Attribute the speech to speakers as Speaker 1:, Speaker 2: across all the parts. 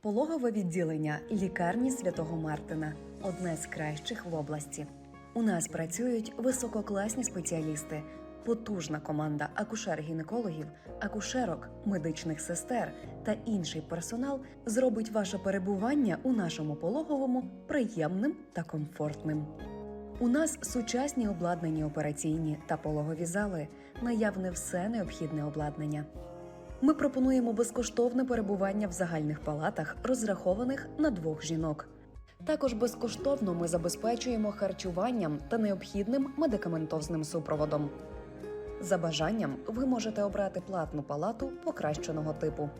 Speaker 1: Пологове відділення лікарні Святого Мартина одне з кращих в області. У нас працюють висококласні спеціалісти, потужна команда акушер-гінекологів, акушерок, медичних сестер та інший персонал зробить ваше перебування у нашому пологовому приємним та комфортним. У нас сучасні обладнані операційні та пологові зали, наявне все необхідне обладнання. Ми пропонуємо безкоштовне перебування в загальних палатах, розрахованих на двох жінок. Також безкоштовно ми забезпечуємо харчуванням та необхідним медикаментозним супроводом. За бажанням ви можете обрати платну палату покращеного типу.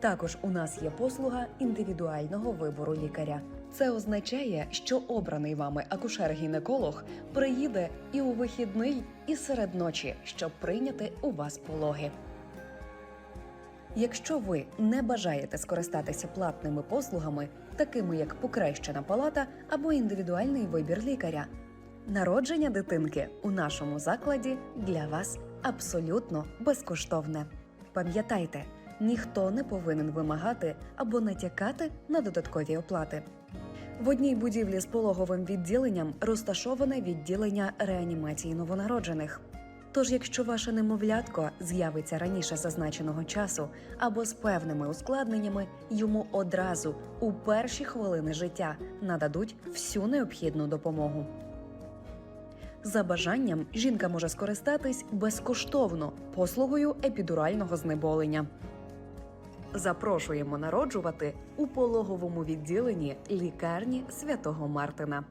Speaker 1: Також у нас є послуга індивідуального вибору лікаря. Це означає, що обраний вами акушер-гінеколог приїде і у вихідний, і серед ночі, щоб прийняти у вас пологи. Якщо ви не бажаєте скористатися платними послугами, такими як покращена палата або індивідуальний вибір лікаря, народження дитинки у нашому закладі для вас абсолютно безкоштовне. Пам'ятайте, ніхто не повинен вимагати або натякати на додаткові оплати. В одній будівлі з пологовим відділенням розташоване відділення реанімації новонароджених. Тож, якщо ваше немовлятко з'явиться раніше зазначеного часу або з певними ускладненнями, йому одразу у перші хвилини життя нададуть всю необхідну допомогу. За бажанням жінка може скористатись безкоштовно послугою епідурального знеболення. Запрошуємо народжувати у пологовому відділенні лікарні святого Мартина.